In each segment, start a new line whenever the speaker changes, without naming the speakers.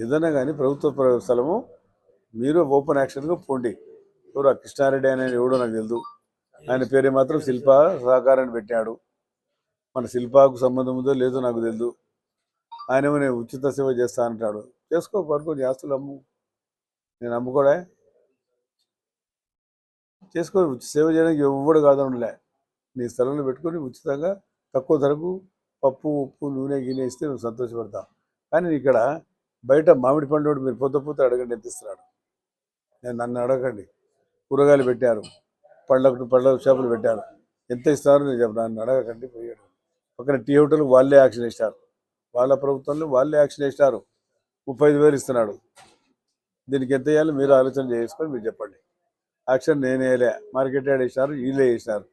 ఏదైనా కానీ ప్రభుత్వ ప్ర- స్థలము మీరు ఓపెన్ యాక్షన్గా పోండి. ఎవరు కృష్ణారెడ్డి ఆయన ఎవడో నాకు తెలియదు ఆయన పేరే మాత్రం శిల్ప సహకారాన్ని పెట్టాడు మన శిల్పాకు సంబంధం ఉందో లేదో నాకు తెలియదు ఆయన నేను ఉచిత సేవ చేస్తా అంటాడు. చేసుకో పడుకొని ఆస్తులు అమ్ము. నేను అమ్ముకోడా చేసుకో సేవ చేయడానికి ఎవ్వడు కాదనలే. నీ స్థలంలో పెట్టుకొని ఉచితంగా తక్కువ ధరకు పప్పు ఉప్పు నూనె గిన్నె ఇస్తే నువ్వు సంతోషపడతావు. కానీ ఇక్కడ బయట మామిడి పండు మీరు పొద్దు పొద్దు అడగండి ఎంత ఇస్తున్నాడు? నేను నన్ను అడగండి. కూరగాయలు పెట్టారు. పళ్ళకు పళ్ళ షాపులు పెట్టారు. ఎంత ఇస్తారు నేను చెప్పను నన్ను అడగకండి పోయాడు. పక్కన టీ హోటల్ వాళ్ళే యాక్షన్ ఇస్తారు వాళ్ళ ప్రభుత్వంలో వాళ్ళే యాక్షన్ ఇస్తారు ముప్పై ఐదు వేలు ఇస్తున్నాడు. దీనికి ఎంత వేయాలో మీరు ఆలోచన చేసుకొని మీరు చెప్పండి. యాక్షన్ నేనే వేయలే. మార్కెట్ యాడ్ వేసినారు వీళ్ళే వేసినారు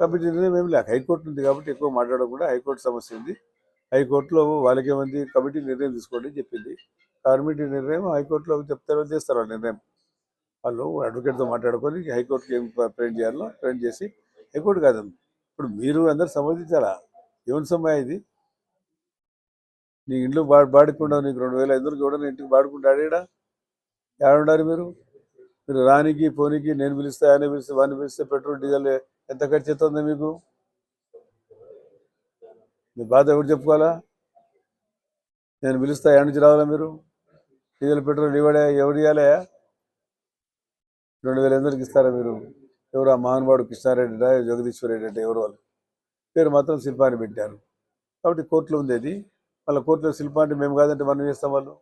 కాబట్టి నిర్ణయం ఏం లేక హైకోర్టు ఉంది కాబట్టి ఎక్కువ మాట్లాడకుండా హైకోర్టు సమస్య ఉంది. హైకోర్టులో వాళ్ళకేమంది కమిటీ నిర్ణయం తీసుకోండి అని చెప్పింది. కమిటీ నిర్ణయం హైకోర్టులో చెప్తారో చేస్తారు నిర్ణయం. వాళ్ళు అడ్వకేట్తో మాట్లాడుకొని హైకోర్టుకి ఏం ప్రింట్ చేయాలో ప్రింట్ చేసి హైకోర్టు కాదు. ఇప్పుడు మీరు అందరు సంబంధించారా? ఏమని సమయం ఇది? నీ ఇంట్లో బా బాడుకుండా నీకు రెండు వేల ఐదు వందలకి కూడా ఇంటికి బాడుకుంటాడు ఆడేడా ఏడున్నారు మీరు? మీరు రానికి పోనీకి నేను పిలిస్తే ఆయన పిలిస్తే వాడిని పిలిస్తే పెట్రోల్ డీజిల్ ఎంత ఖర్చు అవుతుంది మీకు? మీ బాధ ఎవరు చెప్పుకోవాలా? నేను పిలుస్తా ఎక్కడి నుంచి రావాలా మీరు? డీజిల్ పెట్రోల్ ఇవ్వడే ఎవరు ఇవ్వాలే రెండు వేల ఎనిమిదికి ఇస్తారా మీరు? ఎవరు ఆ మహానుభావుడు కృష్ణారెడ్డి జగదీశ్వర్ రెడ్డి అంటే ఎవరు వాళ్ళు? పేరు మాత్రం శిల్పాన్ని పెట్టారు. కాబట్టి కోర్టులో ఉంది అది. వాళ్ళ కోర్టులో శిల్పాన్ని మేము కాదంటే మనం చేస్తాం వాళ్ళు?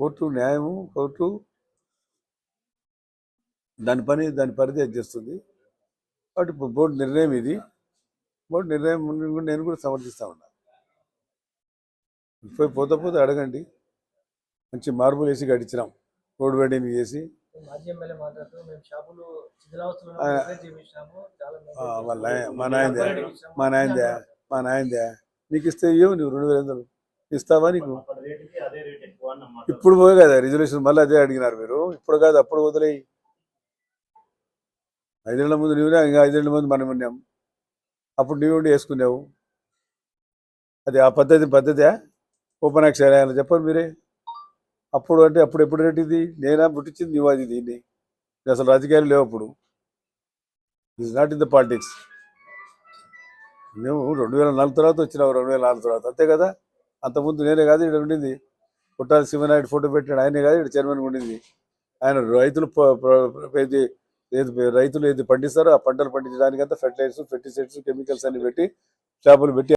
కోర్టు న్యాయము కోర్టు దాని పని దాని పరిధి అది చేస్తుంది కాబట్టి ఇప్పుడు బోర్డు నిర్ణయం ఇది. బోర్డు నిర్ణయం కూడా నేను కూడా సమర్థిస్తా ఉన్నా. పోయి పోతే పోతే అడగండి. మంచి మార్బుల్ వేసి కట్టించినాం రోడ్ వెండింగ్ చేసి. మా నాయనదే. మా నాయనదే. మా నీకు ఇస్తే ఇవ్వవు నువ్వు రెండు వేల ఐదు ఇస్తావా నీకు?
అప్పటి రేటుకి అదే రేట్ ఎక్కువ అన్నమాట
ఇప్పుడు పోయి కదా రిజర్వేషన్. మళ్ళీ అదే అడిగినారు మీరు. ఇప్పుడు కాదు అప్పుడు వదిలేయి ఐదేళ్ళ ముందు నువ్వునే ఇంకా ఐదేళ్ళ ముందు మనం ఉన్నాం అప్పుడు నువ్వు ఉండి వేసుకున్నావు. అది ఆ పద్ధతి పద్ధతే ఓపెన్ యాక్షన్ చెప్పండి మీరే? అప్పుడు అంటే అప్పుడు ఎప్పుడు రేటు నేనా పుట్టించింది నువ్వు అది దీన్ని? అసలు రాజకీయాలు లేవు అప్పుడు. Is not in the politics మేము రెండు వేల నాలుగు తర్వాత వచ్చినావు రెండు వేల నాలుగు తర్వాత. అంతే కదా? అంతకుముందు నేనే కాదు ఇక్కడ ఉండింది. పుట్టాల శివనాయుడు ఫోటో పెట్టాడు ఆయనే కాదు ఇక్కడ చైర్మన్ ఉండింది. ఆయన రైతులు ఏది రైతులు ఏది పండిస్తారో ఆ పంటలు పండించడానికి అంతా ఫెర్టిలైజర్స్ ఫెర్టిసైడ్స్ కెమికల్స్ అన్ని పెట్టి చేపలు పెట్టి